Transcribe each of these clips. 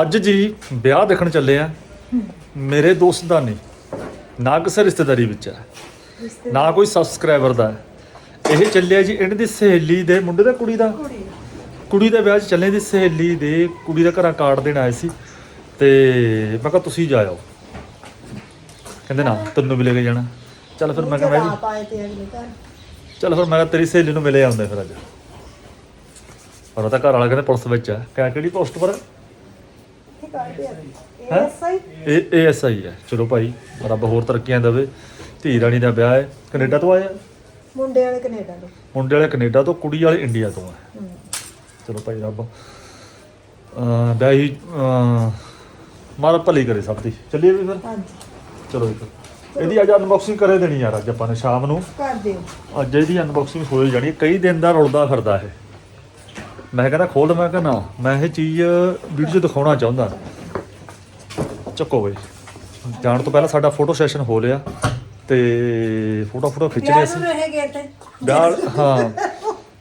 ਅੱਜ ਜੀ ਵਿਆਹ ਦੇਖਣ ਚੱਲੇ ਆ। ਮੇਰੇ ਦੋਸਤ ਦਾ ਨਹੀਂ ਨਾ ਕਿਸੇ ਰਿਸ਼ਤੇਦਾਰੀ ਵਿੱਚ ਹੈ ਨਾ ਕੋਈ ਸਬਸਕ੍ਰਾਈਬਰ ਦਾ। ਹੈ। ਇਹ ਚੱਲਿਆ ਜੀ ਇਹਨਾਂ ਦੀ ਸਹੇਲੀ ਦੇ ਮੁੰਡੇ ਦਾ? ਕੁੜੀ ਦਾ। ਕੁੜੀ ਦੇ ਵਿਆਹ 'ਚ ਚੱਲੇ ਦੀ ਸਹੇਲੀ ਦੇ ਕੁੜੀ ਦਾ ਘਰਾਂ ਕਾਰਡ ਦੇਣ ਆਏ ਸੀ। ਤੇ ਮੈਂ ਕਿਹਾ ਤੁਸੀਂ ਜਾਇਓ। ਕਹਿੰਦੇ ਨਾ ਤੈਨੂੰ ਵੀ ਲੈ ਕੇ ਜਾਣਾ। ਚੱਲ ਫਿਰ ਮੈਂ ਕਿਹਾ ਮੈਂ ਵੀ ਪਾਏ ਤੇ ਅਗਲੇ ਘਰ। ਚੱਲ ਫਿਰ ਮੈਂ ਕਿਹਾ ਤੇਰੀ ਸਹੇਲੀ ਨੂੰ ਮਿਲੇ ਆਉਂਦੇ ਫਿਰ ਅੱਜ। ਪਰ ਉਹ ਤਾਂ ਘਰ ਵਾਲਾ ਕਹਿੰਦੇ ਪੁਲਿਸ ਵਿੱਚ ਹੈ ਕਿਆ ਕਿਹੜੀ ਪੋਸਟ ਪਰ? ਆ। ਇਹ ਹੈਂ? ਸਹੀ ਇਹ ਇਹ ਐਸਆਈ ਹੈ ਚਲੋ ਭਾਈ ਰੱਬ ਹੋਰ ਤਰੱਕੀਆਂ ਦੇਵੇ। ਧੀ ਰਾਣੀ ਦਾ ਵਿਆਹ ਹੈ। ਕੈਨੇਡਾ ਤੋਂ ਆਇਆ? ਮੁੰਡੇ ਵਾਲੇ ਕੈਨੇਡਾ ਤੋਂ। ਮੁੰਡੇ ਵਾਲੇ ਕੈਨੇਡਾ ਤੋਂ ਕੁੜੀ ਵਾਲੇ ਇੰਡੀਆ ਤੋਂ ਹੈ। ਹਮ। ਚਲੋ ਭਾਈ ਰੱਬ। ਅਹ ਵਿਆਹੀ ਮਾਰਾ ਭਲੀ ਕਰੇ ਸਭ ਦੀ। ਚੱਲੀਏ ਵੀ ਫਿਰ? ਹਾਂਜੀ। ਚਲੋ ਜੀ ਫਿਰ। ਇਹਦੀ ਅੱਜ ਅਨਬਾਕਸਿੰਗ ਕਰੇ ਦੇਣੀ ਯਾਰ ਅੱਜ ਆਪਾਂ ਨੇ ਸ਼ਾਮ ਨੂੰ। ਕਰ ਦਿਓ ਅੱਜ ਇਹਦੀ ਅਨਬਾਕਸਿੰਗ ਹੋਈ ਜਾਣੀ ਹੈ। ਕਈ ਦਿਨ ਦਾ ਰੁਲਦਾ ਫਿਰਦਾ ਇਹ। ਮੈਂ ਕਹਿੰਦਾ ਖੋਲ ਮੈਂ ਕਹਿੰਦਾ ਨਾ ਮੈਂ ਇਹ ਚੀਜ਼ ਵੀਡੀਓ 'ਚ ਦਿਖਾਉਣਾ ਚਾਹੁੰਦਾ। ਚੱਕੋ ਬਈ। ਜਾਣ ਤੋਂ ਪਹਿਲਾਂ ਸਾਡਾ ਫੋਟੋ ਸੈਸ਼ਨ ਹੋ ਲਿਆ ਤੇ ਫੋਟੋ ਫੋਟੋ ਖਿੱਚ ਲਿਆ ਸੀ। ਰਹੇ ਗਏ ਤੇ ਵਿਆਹ ਹਾਂ।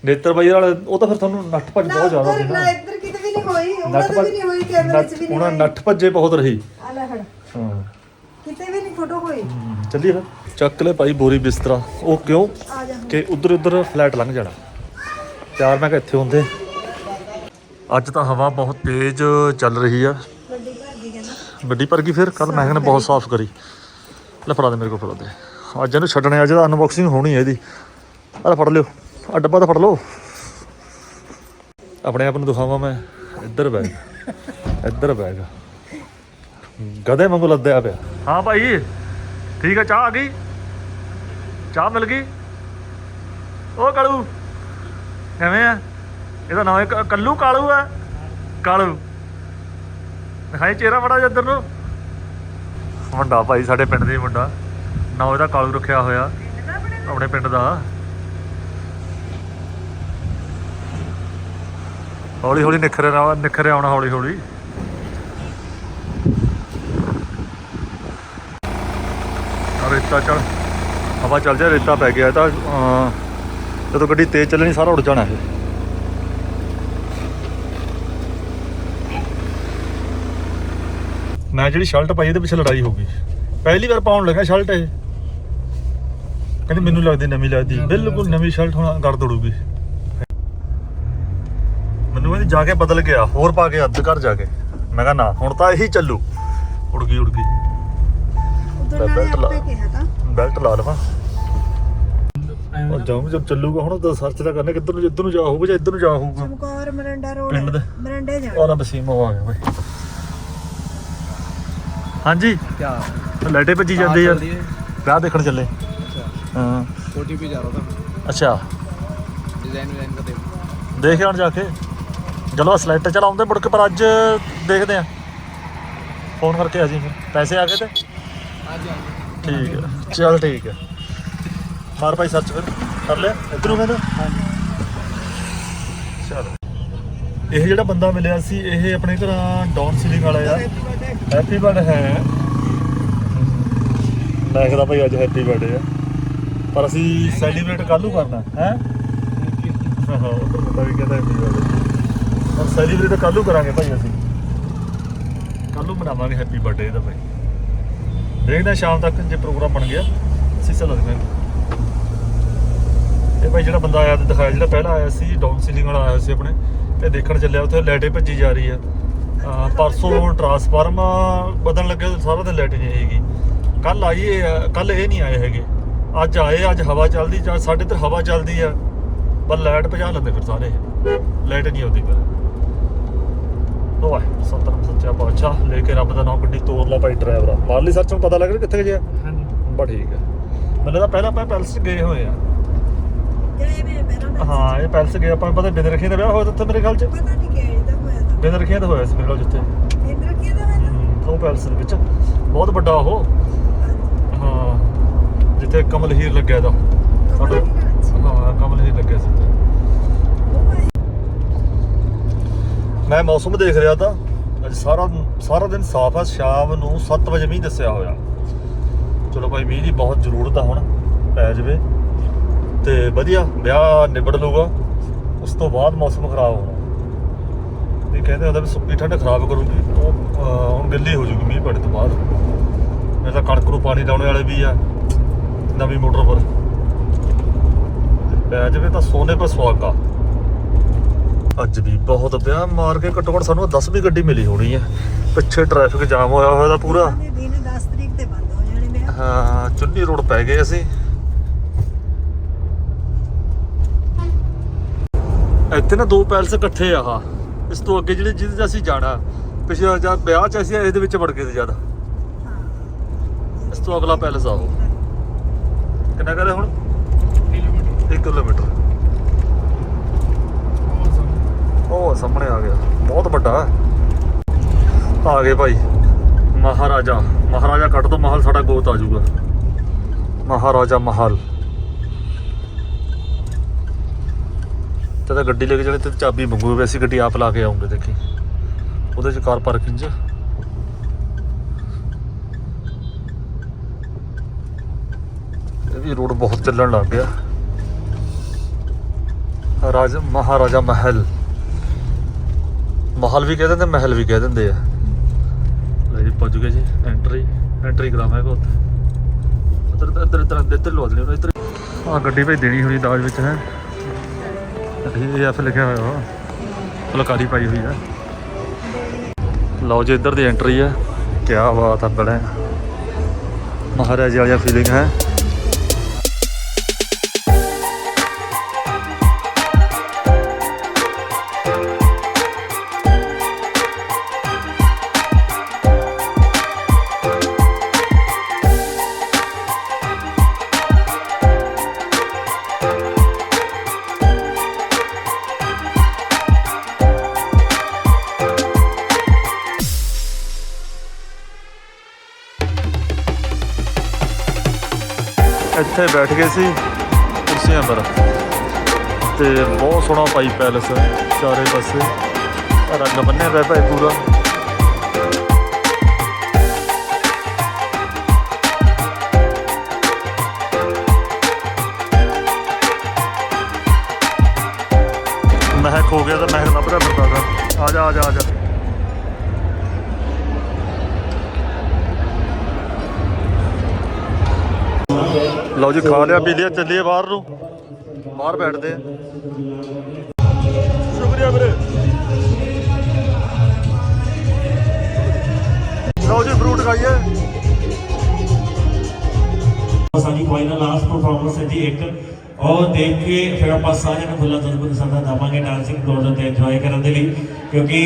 ਨੇਤਰ ਬਾਈ ਵਾਲਾ ਉਹ ਤਾਂ ਫਿਰ ਤੁਹਾਨੂੰ ਨੱਠ ਭੱਜ ਬਹੁਤ ਜ਼ਿਆਦਾ ਸੀ ਨਾ। ਨਾ ਇੱਧਰ ਕਿਤੇ ਵੀ ਨਹੀਂ ਹੋਈ ਉਹਨਾਂ ਨੱਠ ਭੱਜ ਵੀ ਨਹੀਂ ਹੋਈ ਕੈਮਰੇ 'ਚ ਵੀ ਨਹੀਂ ਉਹਨਾਂ ਹੋਈ। ਨੱਠ ਭੱਜੇ ਬਹੁਤ ਰਹੀ। ਆ ਲੈ ਫੜ। ਹਾਂ। ਕਿਤੇ ਵੀ ਨਹੀਂ ਫੋਟੋ ਹੋਈ ਚੱਲੀਏ ਫਿਰ। ਚੱਕ ਲੈ ਭਾਈ ਬੋਰੀ ਬਿਸਤਰਾ। ਉਹ ਕਿਉਂ? ਆ ਜਾ ਕਿ ਉਧਰ ਉਧਰ ਫਲੈਟ ਲੰਘ ਜਾਣਾ। ਚਾਰ ਮੈਂ ਕਿਹਾ ਇੱਥੇ ਹੁੰਦੇ। ਅੱਜ ਤਾਂ ਹਵਾ ਬਹੁਤ ਤੇਜ਼ ਚੱਲ ਰਹੀ ਆ। ਵੱਡੀ ਕਹਿੰਦਾ। ਪਰ ਗਈ ਫਿਰ? ਕੱਲ ਮੈਂ ਕਹਿੰਦਾ ਬਹੁਤ ਸਾਫ਼ ਕਰੀ। ਲੈ ਫੜਾ ਦੇ ਮੇਰੇ ਕੋਲ ਫੜਾ ਦੇ। ਅੱਜ ਇਹਨੂੰ ਛੱਡਣੇ ਅੱਜ ਦਾ ਅਨਬਾਕਸਿੰਗ ਹੋਣੀ ਹੈ ਇਹਦੀ। ਆਹ ਫੜ ਲਿਓ। ਆ ਡੱਬਾ ਤਾਂ ਫੜ ਲਓ। ਆਪਣੇ ਆਪ ਨੂੰ ਦਿਖਾਵਾਂ ਮੈਂ। ਇੱਧਰ ਬੈਗ। ਇੱਧਰ ਬੈਗ। ਗਧੇ ਵਾਂਗੂ ਲੱਦਿਆ ਪਿਆ। ਹਾਂ ਭਾਈ, ਠੀਕ ਹੈ ਚਾਹ ਆ ਗਈ? ਚਾਹ ਮਿਲ ਗਈ? ਉਹ ਕਾਲੂ, ਕਿਵੇਂ ਆ? ਇਹਦਾ ਨਾਮ ਹੈ ਕੱਲੂ ਕਾਲੂ ਆ? ਕਾਲੂ। ਦਿਖਾਈ ਚਿਹਰਾ ਬੜਾ ਜਿੱਧਰ ਨੂੰ। ਮੁੰਡਾ ਭਾਈ, ਸਾਡੇ ਪਿੰਡ ਦੇ ਮੁੰਡਾ। ਨਾ ਇਹਦਾ ਕਾਲੂ ਰੱਖਿਆ ਹੋਇਆ। ਆਪਣੇ ਪਿੰਡ ਦਾ। ਹੌਲੀ ਹੌਲੀ ਨਿਖਰੇ ਨਾ ਨਿਖਰੇ ਆਉਣਾ ਹੌਲੀ ਹੌਲੀ ਰੇਤਾ ਚੜ ਹਵਾ ਚੱਲ ਜਾ ਰੇਤਾ ਪੈ ਗਿਆ ਤਾਂ ਜਦੋਂ ਗੱਡੀ ਤੇਜ਼ ਚੱਲਣੀ, ਸਾਰਾ ਉੱਡ ਜਾਣਾ ਇਹ। ਮੈਂ ਜਿਹੜੀ ਸ਼ਰਟ ਪਾਈ, ਇਹਦੇ ਪਿੱਛੇ ਲੜਾਈ ਹੋ ਗਈ। ਪਹਿਲੀ ਵਾਰ ਪਾਉਣ ਲੱਗਾ ਸ਼ਰਟ ਇਹ। ਕਹਿੰਦੀ ਮੈਨੂੰ ਲੱਗਦੀ, ਨਵੀਂ ਲੱਗਦੀ। ਬਿਲਕੁਲ ਨਵੀਂ ਸ਼ਰਟ ਹੁਣ ਕਰ ਦੜੂਗੀ। ਮੈਨੂੰ ਕਹਿੰਦੀ, ਜਾ ਕੇ ਬਦਲ ਗਿਆ, ਹੋਰ ਪਾ ਕੇ ਅੱਧ ਕਰ ਜਾ ਕੇ। ਮੈਂ ਕਿਹਾ, ਨਾ, ਹੁਣ ਤਾਂ ਇਹੀ ਚੱਲੂ। ਉੜ ਗਈ ਉੜ ਗਈ। ਤਾਂ। ਬੈਲਟ ਲਾ ਬੈਲਟ ਉਹ ਜਾਉਂ ਜਦ ਚੱਲੂਗਾ ਹੁਣ ਤਾਂ ਸਰਚ ਦਾ ਕਰਨਾ ਕਿੱਧਰ ਨੂੰ ਜਿੱਧਰ ਨੂੰ ਜਾ ਹੋਊਗਾ ਜਾਂ ਇੱਧਰ ਨੂੰ ਜਾ ਹੋਊਗਾ। ਚਮਕੌਰ ਮਰੰਡਾ ਰੋਡ ਮਰੰਡੇ ਜਾਣਾ। ਔਰ ਬਸੀਮ ਆ ਗਿਆ ਬਈ ਹਾਂਜੀ। ਕੀ ਲੈਟੇ ਭੱਜੀ ਜਾਂਦੇ ਯਾਰ। ਰਾਹ ਦੇਖਣ ਚੱਲੇ। ਅੱਛਾ। ਡਿਜ਼ਾਈਨ ਦੇਖ ਆਣ ਜਾ ਕੇ। ਚਲੋ ਸਲੈਟ ਚਲਾਉਂਦੇ ਮੁੜ ਕੇ ਪਰ ਅੱਜ ਦੇਖਦੇ ਆ ਫੋਨ ਕਰਕੇ ਆ ਜੀ ਪੈਸੇ ਆ ਗਏ ਤੇ। ਠੀਕ ਹੈ। ਚਲ ਠੀਕ ਹੈ। ਮਾਰ ਭਾਈ ਸਰਚ ਫਿਰ। ਕਰ ਲਿਆ। ਇਧਰੋਂ ਕਹਿੰਦਾ? ਚਲ। ਇਹ ਜਿਹੜਾ ਬੰਦਾ ਮਿਲਿਆ ਸੀ, ਇਹ ਆਪਣੇ ਘਰਾਂ ਡਾਊਨ ਸੀਲਿੰਗ ਵਾਲਾ ਆ। ਹੈਪੀ ਬਰਥਡੇ ਹੈ। ਮੈਂ ਕਹਿੰਦਾ ਭਾਈ ਅੱਜ ਹੈਪੀ ਬਰਥਡੇ ਆ। ਪਰ ਅਸੀਂ ਸੈਲੀਬ੍ਰੇਟ ਕੱਲ੍ਹ ਨੂੰ ਕਰਨਾ, ਹੈ? ਹਾਂ ਉਧਰ ਬੰਦਾ ਵੀ ਕਹਿੰਦਾ ਹੈਪੀ ਬਰਥਡੇ ਪਰ ਸੈਲੀਬ੍ਰੇਟ ਕੱਲ੍ਹ ਨੂੰ ਕਰਾਂਗੇ ਭਾਈ ਅਸੀਂ। ਕੱਲ੍ਹ ਨੂੰ ਮਨਾਵਾਂਗੇ ਹੈਪੀ ਬਰਥਡੇ ਦਾ ਭਾਈ। ਦੇਖਦੇ ਹਾਂ ਸ਼ਾਮ ਤੱਕ ਜੇ ਪ੍ਰੋਗਰਾਮ ਬਣ ਗਿਆ, ਅਸੀਂ ਚੱਲ ਸਕਦੇ ਹਾਂ। ਇਹ ਭਾਈ ਜਿਹੜਾ ਬੰਦਾ ਆਇਆ ਤੇ ਦਿਖਾਇਆ, ਜਿਹੜਾ ਪਹਿਲਾਂ ਆਇਆ ਸੀ ਡਾਊਨ ਸੀਲਿੰਗ ਵਾਲਾ ਆਇਆ ਸੀ ਆਪਣੇ, ਤੇ ਦੇਖਣ ਚੱਲਿਆ, ਉੱਥੇ ਲਾਈਟੇ ਭੱਜੀ ਜਾ ਰਹੀ ਆ। ਪਰਸੋਂ ਟਰਾਂਸਫਾਰਮ ਬਦਲਣ ਲੱਗੇ ਸਾਰਾ ਦਿਨ ਲਾਈਟ ਨਹੀਂ ਹੈਗੀ। ਕੱਲ ਆਈ ਕੱਲ ਇਹ ਨਹੀਂ ਆਏ ਹੈਗੇ। ਅੱਜ ਆਏ, ਅੱਜ ਹਵਾ ਚੱਲਦੀ, ਜਾਂ ਸਾਡੇ ਇੱਧਰ ਹਵਾ ਚੱਲਦੀ ਆ, ਪਰ ਲਾਈਟ ਭਜਾ ਲੈਂਦੇ ਫਿਰ ਸਾਰੇ। ਲਾਈਟ ਨਹੀਂ ਆਉਂਦੀ ਪਰ ਉਹ ਆਏ। ਸਤਨਾਮ ਸੱਚਾ ਪਾਤਸ਼ਾਹ ਲੈ ਕੇ ਰੱਬ ਦਾ ਨਾਮ ਗੱਡੀ ਤੋਰ ਲਾ ਭਾਈ ਡਰਾਈਵਰ ਮਾਰਲੀ ਸੱਚ ਨੂੰ ਪਤਾ ਲੱਗ ਰਿਹਾ ਕਿੱਥੇ ਗਿਆ? हाँ जी ਬਾ ਠੀਕ ਹੈ ਮੈਨੂੰ ਤਾਂ ਪਹਿਲਾਂ ਆਪਾਂ ਪੈਲਸ 'ਚ ਗਏ ਹੋਏ ਆ। ਜਿਹੜੇ ਮੈਂ ਪਹਿਲਾਂ ਹਾਂ ਇਹ ਪੈਲਸ ਗਏ ਆਪਾਂ ਪਤਾ ਬਿੰਦ ਰੱਖੀਆਂ ਦਾ ਵਿਆਹ ਹੋਇਆ ਤਾਂ ਉੱਥੇ ਮੇਰੇ ਖਿਆਲ 'ਚ? ਪਤਾ ਨਹੀਂ ਕਿਹੜਾ ਇਹਦਾ ਹੋਇਆ ਤਾਂ। ਬਿੰਦ ਰੱਖੀਆਂ ਦਾ ਹੋਇਆ ਸੀ ਮੇਰੇ ਕੋਲ ਜਿੱਥੇ ਇੰਦਰ ਰੱਖਿਆ ਤਾਂ ਮੈਂ ਤਾਂ? ਹਮ, ਉਹ ਪੈਲਸ ਦੇ ਵਿੱਚ। ਬਹੁਤ ਵੱਡਾ ਉਹ। ਹਾਂ ਜਿੱਥੇ ਕਮਲ ਹੀਰ ਲੱਗਿਆ ਹੀਰ, ਅੱਛਾ। ਹਾਂ ਕਮਲ ਹੀਰ ਲੱਗਿਆ ਸੀ ਉੱਥੇ ਉਹ ਭਾਈ ਮੈਂ ਮੌਸਮ ਦੇਖ ਰਿਹਾ ਤਾਂ ਅੱਜ ਸਾਰਾ ਸਾਰਾ ਦਿਨ ਸਾਫ਼ ਆ, ਸ਼ਾਮ ਨੂੰ 7 ਵਜੇ ਮੀਂਹ ਦੱਸਿਆ ਹੋਇਆ। ਚਲੋ ਭਾਈ, ਮੀਂਹ ਦੀ ਬਹੁਤ ਜ਼ਰੂਰਤ ਆ ਹੁਣ, ਪੈ ਜਾਵੇ। ਤੇ ਵਧੀਆ, ਵਿਆਹ ਨਿਬੜ ਲੂਗਾ ਉਸ ਤੋਂ ਬਾਅਦ ਮੌਸਮ ਖਰਾਬ ਹੋਣਾ। ਇਹ ਕਹਿੰਦੇ ਹੁੰਦਾ ਵੀ ਸੁੱਕੀ ਠੰਡ ਖਰਾਬ ਕਰੂਗੀ। ਉਹ ਹੁਣ ਗਿੱਲੀ ਹੋ ਜੂਗੀ ਮੀਂਹ ਪੈਣ ਤੋਂ ਬਾਅਦ। ਨਹੀਂ ਤਾਂ ਕਣਕ ਨੂੰ ਪਾਣੀ ਲਾਉਣੇ ਵਾਲੇ ਵੀ ਆ, ਨਵੀਂ ਮੋਟਰ ਪਰ। ਪੈ ਜਾਵੇ ਤਾਂ ਸੋਨੇ ਪਰ ਸੁਹਾਗਾ। ਅੱਜ ਵੀ ਬਹੁਤ ਪਿਆ। ਮਾਰ ਕੇ ਘੱਟੋ ਘੱਟ ਸਾਨੂੰ 10ਵੀਂ ਗੱਡੀ ਮਿਲੀ ਹੋਣੀ ਹੈ ਪਿੱਛੇ ਟ੍ਰੈਫਿਕ ਜਾਮ ਹੋਇਆ ਹੋਇਆ ਦਾ ਪੂਰਾ। ਦਿਨ 10 ਤਰੀਕ ਤੇ ਬੰਦ ਹੋ ਜਾਣੇ ਵਿਆਹ ਹਾਂ ਚੁੰਨੀ ਰੋਡ ਪੈ ਗਏ ਅਸੀਂ। ਇੱਥੇ ਨਾ ਦੋ ਪੈਲਸ ਇਕੱਠੇ ਆ ਆਹ। ਇਸ ਤੋਂ ਅੱਗੇ ਜਿਹੜੇ ਜਿਹਦੇ 'ਚ ਅਸੀਂ ਜਾਣਾ ਪਿਛਲੇ ਜਦ ਵਿਆਹ 'ਚ ਅਸੀਂ ਇਹਦੇ ਵਿੱਚ ਵੜ ਗਏ ਸੀ ਜਦ ਇਸ ਤੋਂ ਅਗਲਾ ਪੈਲਸ ਆ ਉਹ। ਕਿੰਨਾ ਕਰੇ ਹੁਣ? ਕਿਲੋਮੀਟਰ। 1 ਕਿਲੋਮੀਟਰ। ਉਹ ਸਾਹਮਣੇ ਆ ਗਿਆ। ਬਹੁਤ ਵੱਡਾ ਆ ਗਏ ਭਾਈ। ਮਹਾਰਾਜਾ। ਮਹਾਰਾਜਾ ਕੱਢ ਦੋ, ਮਹਲ ਸਾਡਾ ਗੋਤ ਆ ਜਾਊਗਾ। ਮਹਾਰਾਜਾ ਮਹਲ। ਤੇ ਤਾਂ ਗੱਡੀ ਲੈ ਕੇ ਜਾਣੀ, ਤੇ ਚਾਬੀ ਮੰਗੂ ਵੀ ਅਸੀਂ ਗੱਡੀ ਆਪ ਲਾ ਕੇ ਆਉਂਗੇ, ਦੇਖੀ। ਉਹਦੇ ਚ ਕਾਰ ਪਾਰਕਿੰਗ ਚ। ਇਹ ਵੀ ਰੋਡ ਬਹੁਤ ਚੱਲਣ ਲੱਗ ਗਿਆ। ਰਾਜ ਮਹਾਰਾਜਾ ਮਹਿਲ। ਮਹਲ ਵੀ ਕਹਿ ਦਿੰਦੇ ਮਹਿਲ ਵੀ ਕਹਿ ਦਿੰਦੇ ਆ। ਲੈ ਜੀ ਪਹੁੰਚ ਗਏ ਜੀ ਐਂਟਰੀ ਐਂਟਰੀ ਕਰਾਵਾਂਗੇ ਉੱਥੇ। ਇੱਧਰ ਇੱਧਰ ਇੱਧਰ ਇੱਧਰ ਲਵਾ ਦੇਣੀ ਇੱਧਰ ਆ ਗੱਡੀ ਭਾਈ ਦੇਣੀ ਹੋਣੀ ਦਾਜ ਵਿੱਚ ਹੈ। ਇਹ ਐਫ ਲਿਖਿਆ ਹੋਇਆ ਵਾ। ਫੁਲਕਾਰੀ ਪਾਈ ਹੋਈ ਆ। ਲਓ ਜੀ ਇੱਧਰ ਦੀ ਐਂਟਰੀ ਹੈ ਕੀ ਬਾਤ ਆ ਬੜਾ। ਮਹਾਰਾਜਾ ਵਾਲੀ ਫੀਲਿੰਗ ਹੈ। ਇੱਥੇ ਬੈਠ ਗਏ ਸੀ, ਕੁਰਸੀਆਂ ਪਰ। ਤੇ ਬਹੁਤ ਸੋਹਣਾ ਭਾਈ ਪੈਲਸ ਹੈ, ਚਾਰੇ ਪਾਸੇ। ਰੰਗ ਬੰਨਿਆ ਪਿਆ ਭਾਈ ਪੂਰਾ। ਮਹਿਕ ਹੋ ਗਿਆ ਤਾਂ ਮਹਿਕ ਲੱਭ ਰਿਹਾ ਫਿਰਦਾ ਆ ਜਾ ਆ ਜਾ ਆ ਜਾ। ਲਓ ਜੀ, ਖਾ ਲਿਆ, ਪੀ ਲਿਆ, ਚੱਲੀਏ ਬਾਹਰ ਨੂੰ। ਬਾਹਰ ਬੈਠਦੇ ਆ। ਸ਼ੁਕਰੀਆ ਵੀਰੇ। ਲਓ ਜੀ ਫਰੂਟ ਖਾਈਏ। ਸਾਡੀ ਫਾਈਨਲ ਲਾਸਟ ਪਰਫਾਰਮੈਂਸ ਹੈ ਇੱਕ। ਉਹ ਦੇਖ ਕੇ ਫਿਰ ਆਪਾਂ ਸਾਰਿਆਂ ਨੂੰ ਖੁੱਲਾ ਤਜਰਬਾ ਸੰਦਾ ਦਵਾਂਗੇ ਡਾਂਸਿੰਗ ਫਲੋਰ ਤੇ ਇੰਜੋਏ ਕਰਨ ਦੇ ਲਈ। ਕਿਉਂਕਿ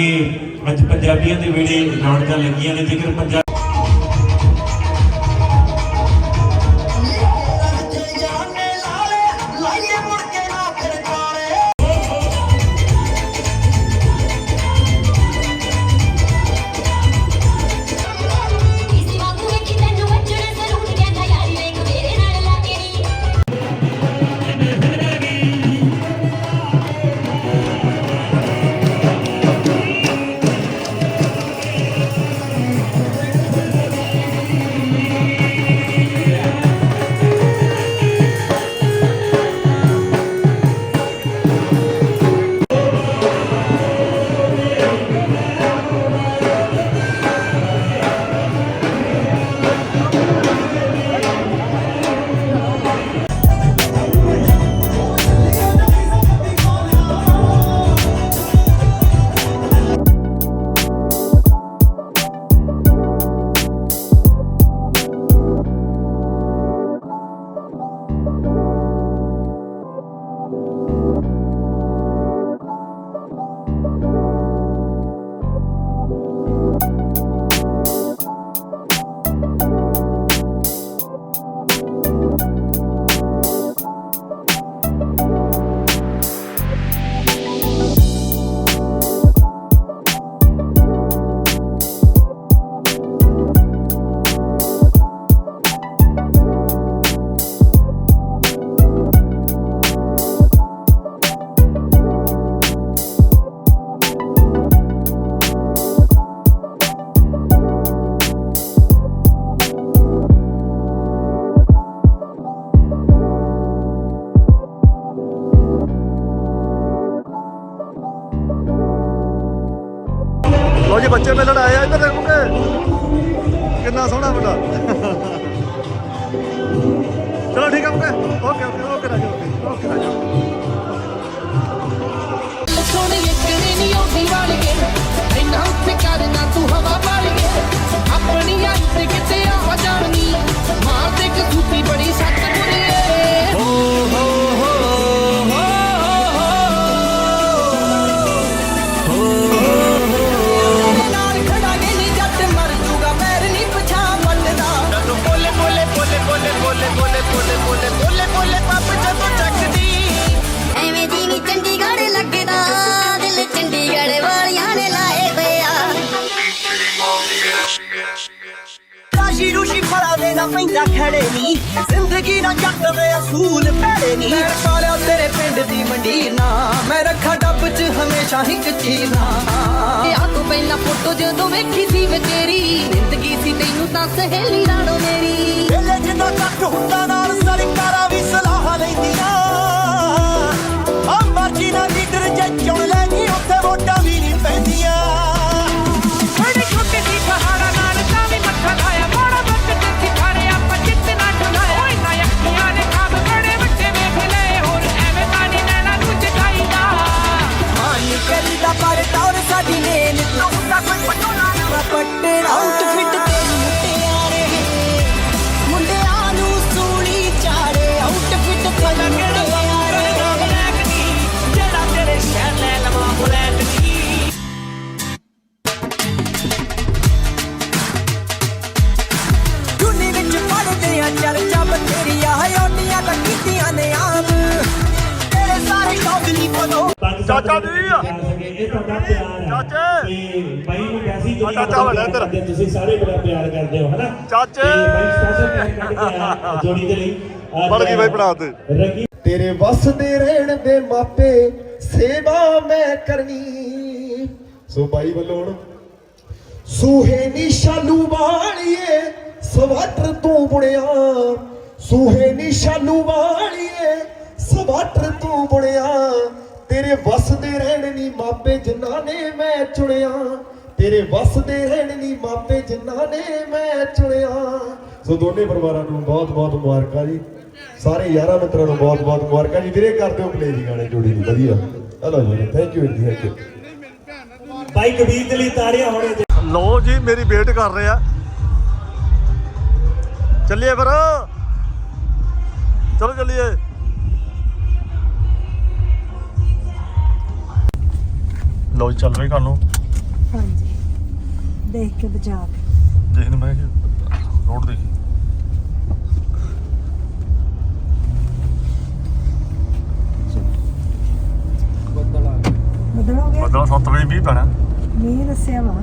ਅੱਜ ਪੰਜਾਬੀਆਂ ਦੇ ਵੇੜੇ ਰੌਣਕਾਂ ਲੱਗੀਆਂ ਨੇ, ਜੇਕਰ ਪੰਜਾਬ ਬੱਚੇ ਮਿਲਣ ਆਏ ਆ ਇੱਧਰ ਦੇਖ ਮੁਕੇ ਕਿੰਨਾ ਸੋਹਣਾ ਮੁੰਡਾ। ਚਲੋ ਠੀਕ ਆ ਮੁਕੇ okay okay okay Raju okay okay Raju. ਸੋਹਣੀ ਇੱਕ ਨਹੀਂ ਆਉਂਦੀ ਵਾਲ ਕੇ ਇੰਨਾ ਉੱਤੇ ਕਰਨਾ ਤੂੰ ਹਵਾ ਵਾਲ ਕੇ ਆਪਣੀ ਅੱਤ ਕਿਤੇ ਆ ਜਾਣੀ ਰਾਸ਼ੀ ਰੂਸ਼ੀ ਫੜਾ ਦੇਣਾ ਪੈਂਦਾ ਖੜੇ ਨੀ। ਜ਼ਿੰਦਗੀ ਦਾ ਜੱਟ ਦੇ ਅਸੂਲ ਪੈੜੇ ਨੀ। ਮੈਂ ਕਾਲਿਆ ਤੇਰੇ ਪਿੰਡ ਦੀ ਮੰਡੀਰ ਨਾ। ਮੈਂ ਰੱਖਾਂ ਡੱਬ 'ਚ ਹਮੇਸ਼ਾ ਇੱਕ ਚੀਜ਼ ਨਾ। ਆ ਤੋਂ ਪਹਿਲਾਂ ਫੋਟੋ ਜਦੋਂ ਵੇਖੀ ਸੀ ਵੇ ਤੇਰੀ। ਜ਼ਿੰਦਗੀ ਸੀ ਤੈਨੂੰ ਤਾਂ ਸਹੇਲੀ ਨਾਲੋਂ ਮੇਰੀ। ਵੇਲੇ ਜਿੱਦਾਂ ਕੱਟ ਹੁੰਦਾ ਨਾਲ ਸਰਕਾਰਾਂ ਵੀ ਸਲਾਹ ਲੈਂਦੀਆਂ। ਆ ਚਾਚਾ ਵੱਡਾ ਇੱਧਰ। ਤੁਸੀਂ ਸਾਰੇ ਬੜਾ ਪਿਆਰ ਕਰਦੇ ਹੋ ਹਨਾ? ਚਾਚੇ। ਤੇ ਬਾਈ ਸਪੈਸ਼ਲ ਕੱਢ ਕੇ ਆਇਆ ਜੋੜੀ ਦੇ ਲਈ। ਗਈ ਬਾਈ ਬਣਾ ਤੇ ਤੇਰੇ ਵੱਸ ਦੇ ਰਹਿਣ ਦੇ ਮਾਪੇ ਸੇਵਾ ਮੈਂ ਕਰਨੀ। ਸੋ ਬਾਈ ਵੱਲੋਂ ਹੁਣ ਸੂਹੇ ਨੀ ਸ਼ਾਲੂ ਵਾਲੀਏ ਸਵਾਟਰ ਤੂੰ ਬੁਣਿਆ। ਸੂਹੇ ਨੀ ਸ਼ਾਲੂ ਵਾਲੀਏ ਸਵਾਟਰ ਤੂੰ ਬੁਣਿਆ। ਤੇਰੇ ਵੱਸ ਦੇ ਰਹਿਣ ਨੀ ਮਾਪੇ ਜਿਨ੍ਹਾਂ ਨੇ ਮੈਂ ਚੁਣਿਆ। ਤੇਰੇ ਵੱਸ ਦੇ ਰਹਿਣ ਨੀ ਮਾਪੇ ਜਿਨ੍ਹਾਂ ਨੇ ਮੈਂ ਚੁਣਿਆ। ਸੋ ਦੋਨੇ ਪਰਿਵਾਰਾਂ ਨੂੰ ਬਹੁਤ ਬਹੁਤ ਮੁਬਾਰਕਾਂ ਜੀ। ਸਾਰੇ ਯਾਰਾਂ ਮਿੱਤਰਾਂ ਨੂੰ ਬਹੁਤ ਬਹੁਤ ਮੁਬਾਰਕਾਂ ਜੀ। ਵੀਰੇ ਕਰ ਦਿਓ ਪਲੇ ਜੀ ਗਾਣੇ ਜੋੜੀ ਦੀ ਵਧੀਆ। ਹਲੋ ਜੀ ਥੈਂਕ ਯੂ ਜੀ ਥੈਂਕ ਯੂ ਬਾਈ ਕਬੀਰ ਦੇ ਲਈ ਤਾੜੀਆਂ ਹੋਣੇ ਲੋ ਜੀ ਮੇਰੀ ਵੇਟ ਕਰ ਰਹੇ ਆ। ਚੱਲੀਏ ਫਿਰ। ਚਲੋ ਚੱਲੀਏ। ਲੋ ਜੀ ਚੱਲ ਰਹੀ ਕੱਲ ਨੂੰ ਹਾਂਜੀ। ਦੇਖ ਕੇ ਬਚਾ ਕੇ। ਦੇਖ ਮੈਂ ਰੋਡ ਦੇਖੀ। ਬੱਦਲ ਆ ਗਏ। ਬਦਲ ਹੋ ਗਿਆ ਬਦਲਾ 7 ਵਜੇ ਵੀ ਪੈਣਾ। ਮੀਂਹ ਦੱਸਿਆ ਵਾ।